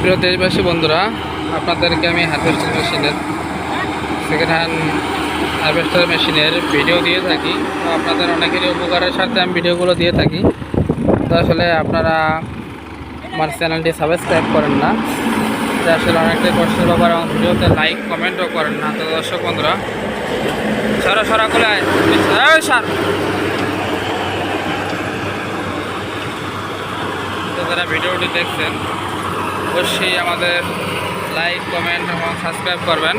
প্রিয় দেশবাসী বন্ধুরা, আপনাদেরকে আমি হারভেস্টার মেশিনের সেকেন্ড হ্যান্ড হারভেস্টার মেশিনের ভিডিও দিয়ে থাকি। আপনাদের অনেকেরই উপকারের সাথে আমি ভিডিওগুলো দিয়ে থাকি। তো আসলে আপনারা আমার চ্যানেলটি সাবস্ক্রাইব করেন না। তো আসলে অনেকটাই কষ্টের ব্যাপার এবং ভিডিওতে লাইক কমেন্টও করেন না। তো দর্শক বন্ধুরা সরা সরা করে সার। যারা ভিডিওটি দেখছেন অবশ্যই আমাদের লাইক কমেন্ট এবং সাবস্ক্রাইব করবেন।